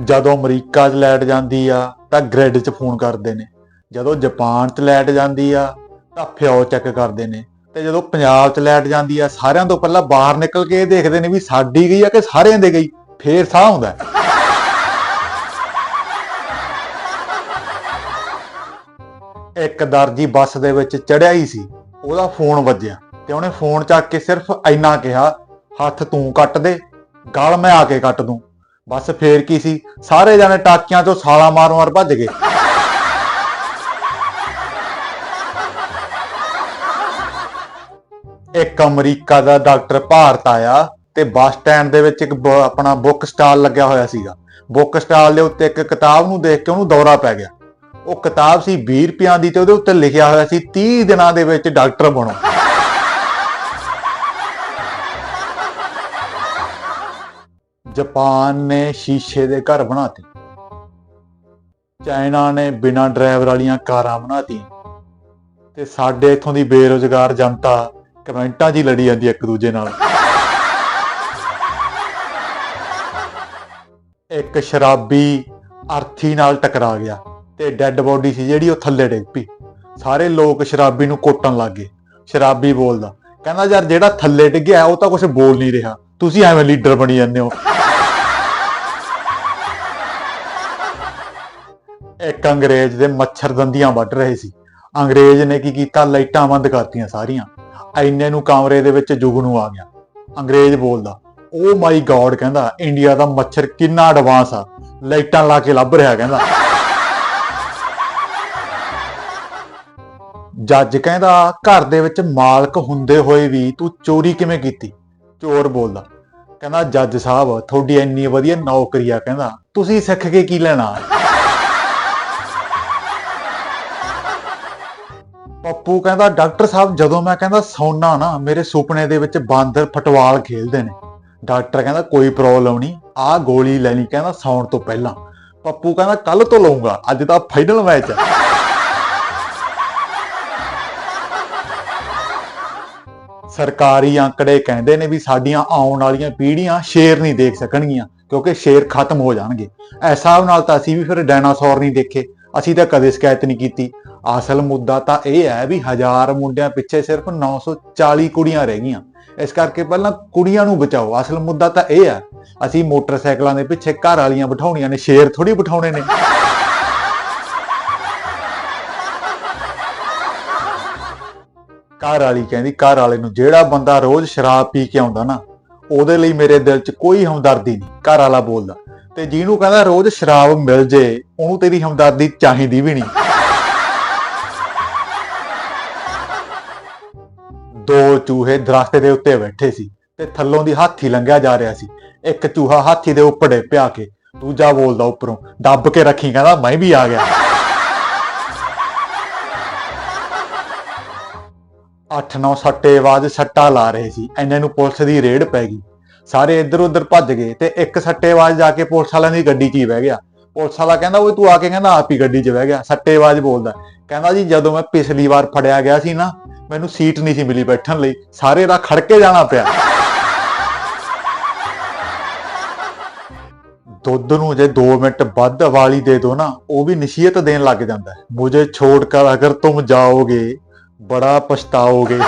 ਜਦੋਂ ਅਮਰੀਕਾ 'ਚ ਲਾਈਟ ਜਾਂਦੀ ਆ, ਤਾਂ ਗ੍ਰਿਡ 'ਚ ਫੋਨ ਕਰਦੇ ਨੇ। ਜਦੋਂ ਜਾਪਾਨ 'ਚ ਲਾਈਟ ਜਾਂਦੀ ਆ, ਤਾਂ ਫਿਓ ਚੈੱਕ ਕਰਦੇ ਨੇ। ਤੇ ਜਦੋਂ ਪੰਜਾਬ 'ਚ ਲਾਈਟ ਜਾਂਦੀ ਆ, ਸਾਰਿਆਂ ਤੋਂ ਪਹਿਲਾਂ ਬਾਹਰ ਨਿਕਲ ਕੇ ਇਹ ਦੇਖਦੇ ਨੇ ਵੀ ਸਾਡੀ ਗਈ ਆ ਕਿ ਸਾਰਿਆਂ ਦੇ ਗਈ। ਫੇਰ ਸਾਹ ਆਉਂਦਾ ਇੱਕ ਦਰਜੀ ਬੱਸ ਦੇ ਵਿੱਚ ਚੜਿਆ ਹੀ ਸੀ। ਉਹਦਾ ਫੋਨ ਵੱਜਿਆ ਤੇ ਉਹਨੇ ਫੋਨ ਚੱਕ ਕੇ ਸਿਰਫ ਇੰਨਾ ਕਿਹਾ, ਹੱਥ ਤੂੰ ਕੱਟ ਦੇ, ਗਲ ਮੈਂ ਆ ਕੇ ਕੱਟ ਦੂੰ। ਬਸ ਫੇਰ ਕੀ ਸੀ? ਸਾਰੇ ਜਾਣੇ ਟਾਕੀਆਂ ਚੋਂ ਛਾਲਾਂ ਮਾਰ ਮਾਰ ਭੱਜ ਗਏ। ਇੱਕ ਅਮਰੀਕਾ ਦਾ ਡਾਕਟਰ ਭਾਰਤ ਆਇਆ ਤੇ ਬੱਸ ਸਟੈਂਡ ਦੇ ਵਿੱਚ ਇੱਕ ਬ- ਆਪਣਾ ਬੁੱਕ ਸਟਾਲ ਲੱਗਿਆ ਹੋਇਆ ਸੀਗਾ। ਬੁੱਕ ਸਟਾਲ ਦੇ ਉੱਤੇ ਇੱਕ ਕਿਤਾਬ ਨੂੰ ਦੇਖ ਕੇ ਉਹਨੂੰ ਦੌਰਾ ਪੈ ਗਿਆ। ਉਹ ਕਿਤਾਬ ਸੀ 20 ਰੁਪਈਆਂ ਦੀ ਤੇ ਉਹਦੇ ਉੱਤੇ ਲਿਖਿਆ ਹੋਇਆ ਸੀ 30 ਦਿਨਾਂ ਦੇ ਵਿੱਚ ਡਾਕਟਰ ਬਣੋ। ਜਾਪਾਨ ਨੇ ਸ਼ੀਸ਼ੇ ਦੇ ਘਰ ਬਣਾਤੇ। ਚਾਈਨਾ ਨੇ ਬਿਨਾ ਡਰਾਈਵਰ ਵਾਲੀਆਂ ਕਾਰਾਂ ਬਣਾਤੀਆਂ। ਤੇ ਸਾਡੇ ਇੱਥੋਂ ਦੀ ਬੇਰੋਜ਼ਗਾਰ ਜਨਤਾ ਕਮੈਂਟਾਂ 'ਚ ਹੀ ਲੜੀ ਜਾਂਦੀ ਹੈ ਇੱਕ ਦੂਜੇ ਨਾਲ। ਇੱਕ ਸ਼ਰਾਬੀ ਅਰਥੀ ਨਾਲ ਟਕਰਾ ਗਿਆ ਤੇ ਡੈੱਡ ਬੋਡੀ ਸੀ ਜਿਹੜੀ ਉਹ ਥੱਲੇ ਡਿੱਗ ਪਈ। ਸਾਰੇ ਲੋਕ ਸ਼ਰਾਬੀ ਨੂੰ ਕੋਟਣ ਲੱਗ ਗਏ। ਸ਼ਰਾਬੀ ਬੋਲਦਾ, ਕਹਿੰਦਾ, ਯਾਰ, ਜਿਹੜਾ ਥੱਲੇ ਡਿੱਗਿਆ, ਉਹ ਤਾਂ ਕੁਝ ਬੋਲ ਨਹੀਂ ਰਿਹਾ। ਤੁਸੀਂ ਐਵੇਂ ਲੀਡਰ ਬਣੀ ਜਾਂਦੇ ਹੋ। ਇੱਕ ਅੰਗਰੇਜ਼ ਦੇ ਮੱਛਰ ਦੰਦੀਆਂ ਵੱਢ ਰਹੇ ਸੀ। ਅੰਗਰੇਜ਼ ਨੇ ਕੀ ਕੀਤਾ? ਲਾਈਟਾਂ ਬੰਦ ਕਰਤੀਆਂ ਸਾਰੀਆਂ। ਐਨੇ ਨੂੰ ਕਮਰੇ ਦੇ ਵਿੱਚ ਜੁਗਨੂ ਆ ਗਿਆ। ਅੰਗਰੇਜ਼ ਬੋਲਦਾ ਓ ਮਾਈ ਗॉड ਕਹਿੰਦਾ ਇੰਡੀਆ ਦਾ ਮੱਛਰ ਕਿੰਨਾ ਐਡਵਾਂਸ ਆ। ਲਾਈਟਾਂ ਲਾ ਕੇ ਲੱਭ ਰਿਹਾ, ਕਹਿੰਦਾ। ਜੱਜ ਕਹਿੰਦਾ, ਘਰ ਦੇ ਵਿੱਚ ਮਾਲਕ ਹੁੰਦੇ ਹੋਏ ਵੀ ਤੂੰ ਚੋਰੀ ਕਿਵੇਂ ਕੀਤੀ? ਚੋਰ ਬੋਲਦਾ, ਕਹਿੰਦਾ, ਜੱਜ ਸਾਹਿਬ, ਤੁਹਾਡੀ ਇੰਨੀ ਵਧੀਆ ਨੌਕਰੀ ਆ, ਕਹਿੰਦਾ, ਤੁਸੀਂ ਸਿੱਖ ਕੇ ਕੀ ਲੈਣਾ? ਪੱਪੂ ਕਹਿੰਦਾ, ਡਾਕਟਰ ਸਾਹਿਬ, ਜਦੋਂ ਮੈਂ ਕਹਿੰਦਾ ਸੌਣਾ ਨਾ, ਮੇਰੇ ਸੁਪਨੇ ਦੇ ਵਿੱਚ ਬਾਂਦਰ ਫਟਵਾਲ ਖੇਲਦੇ ਨੇ। ਡਾਕਟਰ ਕਹਿੰਦਾ, ਕੋਈ ਪ੍ਰੋਬਲਮ ਨਹੀਂ ਆਹ ਗੋਲੀ ਲੈਣੀ ਕਹਿੰਦਾ, ਸੌਣ ਤੋਂ ਪਹਿਲਾਂ। ਪੱਪੂ ਕਹਿੰਦਾ ਕੱਲ ਤੋਂ ਲਊਂਗਾ, ਅੱਜ ਤਾਂ ਫਾਈਨਲ ਮੈਚ ਹੈ ਸਰਕਾਰੀ ਅੰਕੜੇ ਕਹਿੰਦੇ ਨੇ ਵੀ ਸਾਡੀਆਂ ਆਉਣ ਵਾਲੀਆਂ ਪੀੜ੍ਹੀਆਂ ਸ਼ੇਰ ਨਹੀਂ ਦੇਖ ਸਕਣਗੀਆਂ, ਕਿਉਂਕਿ ਸ਼ੇਰ ਖਤਮ ਹੋ ਜਾਣਗੇ। ਇਸ ਹਿਸਾਬ ਨਾਲ ਤਾਂ ਅਸੀਂ ਵੀ ਫਿਰ ਡਾਇਨਾਸੌਰ ਨਹੀਂ ਦੇਖੇ। ਅਸੀਂ ਤਾਂ ਕਦੇ ਸ਼ਿਕਾਇਤ ਨਹੀਂ ਕੀਤੀ। ਅਸਲ ਮੁੱਦਾ ਤਾਂ ਇਹ ਹੈ ਵੀ ਹਜ਼ਾਰ ਮੁੰਡਿਆਂ ਪਿੱਛੇ ਸਿਰਫ 940 ਕੁੜੀਆਂ ਰਹਿ ਗਈਆਂ। ਇਸ ਕਰਕੇ ਪਹਿਲਾਂ ਕੁੜੀਆਂ ਨੂੰ ਬਚਾਓ। ਅਸਲ ਮੁੱਦਾ ਤਾਂ ਇਹ ਹੈ, ਅਸੀਂ ਮੋਟਰਸਾਈਕਲਾਂ ਦੇ ਪਿੱਛੇ ਘਰ ਵਾਲੀਆਂ ਬਿਠਾਉਣੀਆਂ ਨੇ, ਸ਼ੇਰ ਥੋੜੀ ਬਿਠਾਉਣੇ ਨੇ। ਘਰ ਵਾਲੀ ਕਹਿੰਦੀ, ਘਰ ਵਾਲੇ ਨੂੰ ਜਿਹੜਾ ਬੰਦਾ ਰੋਜ਼ ਸ਼ਰਾਬ ਪੀ ਕੇ ਆਉਂਦਾ ਨਾ, ਉਹਦੇ ਲਈ ਮੇਰੇ ਦਿਲ 'ਚ ਕੋਈ ਹਮਦਰਦੀ ਨਹੀਂ, ਘਰ ਵਾਲਾ ਬੋਲਦਾ। ਤੇ ਜਿਹਨੂੰ ਕਹਿੰਦਾ ਰੋਜ਼ ਸ਼ਰਾਬ ਮਿਲ ਜੇ, ਉਹਨੂੰ ਤੇਰੀ ਹਮਦਰਦੀ ਚਾਹੀਦੀ ਵੀ ਨਹੀਂ। ਦੋ ਚੂਹੇ ਦਰਖਤ ਦੇ ਉੱਤੇ ਬੈਠੇ ਸੀ ਤੇ ਥੱਲੋਂ ਦੀ ਹਾਥੀ ਲੰਘਿਆ ਜਾ ਰਿਹਾ ਸੀ। ਇੱਕ ਚੂਹਾ ਹਾਥੀ ਦੇ ਉੱਪਰ ਪਿਆ ਕੇ ਦੂਜਾ ਬੋਲਦਾ ਉੱਪਰੋਂ, ਦੱਬ ਕੇ ਰੱਖੀ, ਕਹਿੰਦਾ, ਮੈਂ ਵੀ ਆ ਗਿਆ। ਅੱਠ ਨੌ ਸੱਟੇਬਾਜ਼ ਸੱਟਾ ਲਾ ਰਹੇ ਸੀ। ਐਨੇ ਨੂੰ ਪੁਲਿਸ ਦੀ ਰੇਡ ਪੈ ਗਈ। ਸਾਰੇ ਇੱਧਰ ਉੱਧਰ ਭੱਜ ਗਏ ਤੇ ਇੱਕ ਸੱਟੇਵਾਜ਼ ਜਾ ਕੇ ਪੁਲਿਸ ਵਾਲਿਆਂ ਦੀ ਗੱਡੀ 'ਚ ਹੀ ਬਹਿ ਗਿਆ। ਪੁਲਿਸ ਵਾਲਾ ਕਹਿੰਦਾ, ਓਏ ਤੂੰ ਆ ਕੇ ਕਹਿੰਦਾ, ਆਪ ਹੀ ਗੱਡੀ 'ਚ ਬਹਿ ਗਿਆ। ਸੱਟੇਵਾਜ਼ ਬੋਲਦਾ, ਕਹਿੰਦਾ ਜੀ, ਜਦੋਂ ਮੈਂ ਪਿਛਲੀ ਵਾਰ ਫੜਿਆ ਗਿਆ ਸੀ ਨਾ ਮੈਨੂੰ ਸੀਟ ਨਹੀਂ ਸੀ ਮਿਲੀ ਬੈਠਣ ਲਈ। ਸਾਰੇ ਦਾ ਖੜ ਕੇ ਜਾਣਾ ਪਿਆ। ਦੁੱਧ ਨੂੰ ਜੇ 2 ਮਿੰਟ ਵੱਧ ਵਾਲੀ ਦੇ ਦੋ ਨਾ, ਉਹ ਵੀ ਨਸੀਹਤ ਦੇਣ ਲੱਗ ਜਾਂਦਾ ਹੈ। ਮੁਝੇ ਛੋੜ ਕਰ ਅਗਰ ਤੁਮ ਜਾਓਗੇ, ਬੜਾ ਪਛਤਾਓਗੇ।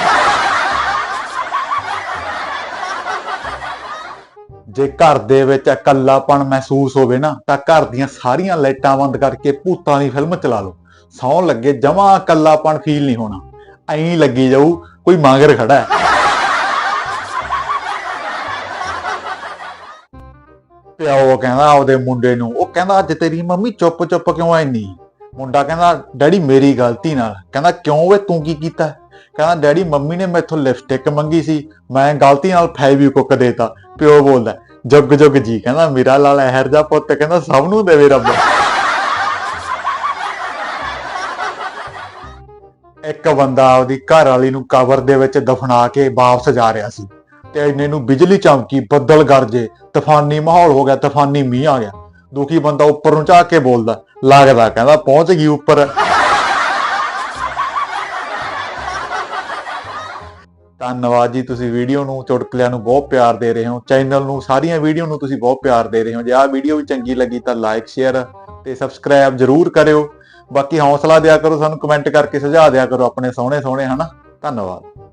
ਜੇ ਘਰ ਦੇ ਵਿੱਚ ਇਕੱਲਾਪਣ ਮਹਿਸੂਸ ਹੋਵੇ ਨਾ, ਤਾਂ ਘਰ ਦੀਆਂ ਸਾਰੀਆਂ ਲਾਈਟਾਂ ਬੰਦ ਕਰਕੇ ਭੂਤਾਂ ਦੀ ਫਿਲਮ ਚਲਾ ਲਓ। ਸੌਣ ਲੱਗੇ ਜਮਾ ਇਕੱਲਾਪਣ ਫੀਲ ਨਹੀਂ ਹੋਣਾ। ਐਂ ਲੱਗੀ ਜਾਊ, ਕੋਈ ਮਾਂਗਰ ਖੜਾ ਹੈ। ਪਿਓ ਕਹਿੰਦਾ ਆਪਦੇ ਮੁੰਡੇ ਨੂੰ, ਉਹ ਕਹਿੰਦਾ ਅੱਜ ਤੇਰੀ ਮੰਮੀ ਚੁੱਪ ਚੁੱਪ ਕਿਉਂ ਐ ਮੁੰਡਾ ਕਹਿੰਦਾ, ਡੈਡੀ ਮੇਰੀ ਗਲਤੀ ਨਾਲ। ਕਹਿੰਦਾ, ਕਿਉਂ ਵੇ ਤੂੰ ਕੀ ਕੀਤਾ? ਕਹਿੰਦਾ, ਡੈਡੀ, ਮੰਮੀ ਨੇ ਮੈਥੋਂ ਲਿਪਸਟਿਕ ਮੰਗੀ ਸੀ, ਮੈਂ ਗਲਤੀ ਨਾਲ ਫੈਵੀਕੁੱਕ ਦੇਤਾ। ਪਿਓ ਬੋਲਦਾ, ਜੁਗ ਜੁਗ ਜੀ, ਕਹਿੰਦਾ, ਮੇਰਾ ਲਾਲ ਇਹਰ ਜਾ ਪੁੱਤ, ਕਹਿੰਦਾ, ਸਭ ਨੂੰ ਦੇਵੇ ਰੱਬ। ਇੱਕ ਬੰਦਾ ਆਪਦੀ ਘਰ ਵਾਲੀ ਨੂੰ ਕਬਰ ਦੇ ਵਿੱਚ ਦਫਨਾ ਕੇ ਵਾਪਸ ਜਾ ਰਿਹਾ ਸੀ ਤੇ ਇੰਨੇ ਨੂੰ ਬਿਜਲੀ ਚਮਕੀ, ਬੱਦਲ ਗਰਜੇ ਤੂਫਾਨੀ ਮਾਹੌਲ ਹੋ ਗਿਆ, ਤੂਫਾਨੀ ਮੀਂਹ ਆ ਗਿਆ। ਦੁਖੀ ਬੰਦਾ ਉੱਪਰ ਨੂੰ ਝਾਕ ਕੇ ਬੋਲਦਾ ਲੱਗਦਾ ਕਹਿੰਦਾ, ਪਹੁੰਚ ਗਈ ਉੱਪਰ। ਧੰਨਵਾਦ ਜੀ, ਤੁਸੀਂ ਵੀਡੀਓ ਨੂੰ ਚੁਟਕਲਿਆਂ ਨੂੰ ਬਹੁਤ ਪਿਆਰ ਦੇ ਰਹੇ ਹੋ। ਚੈਨਲ ਨੂੰ, ਸਾਰੀਆਂ ਵੀਡੀਓ ਨੂੰ ਤੁਸੀਂ ਬਹੁਤ ਪਿਆਰ ਦੇ ਰਹੇ ਹੋ। ਜੇ ਆਹ ਵੀਡੀਓ ਵੀ ਚੰਗੀ ਲੱਗੀ ਤਾਂ ਲਾਈਕ ਸ਼ੇਅਰ ਤੇ ਸਬਸਕ੍ਰਾਈਬ ਜ਼ਰੂਰ ਕਰਿਓ। ਬਾਕੀ ਹੌਸਲਾ ਦਿਆ ਕਰੋ, ਸਾਨੂੰ ਕਮੈਂਟ ਕਰਕੇ ਸੁਝਾਅ ਦਿਆ ਕਰੋ, ਆਪਣੇ ਸੋਹਣੇ ਸੋਹਣੇ ਹਨਾ? ਧੰਨਵਾਦ।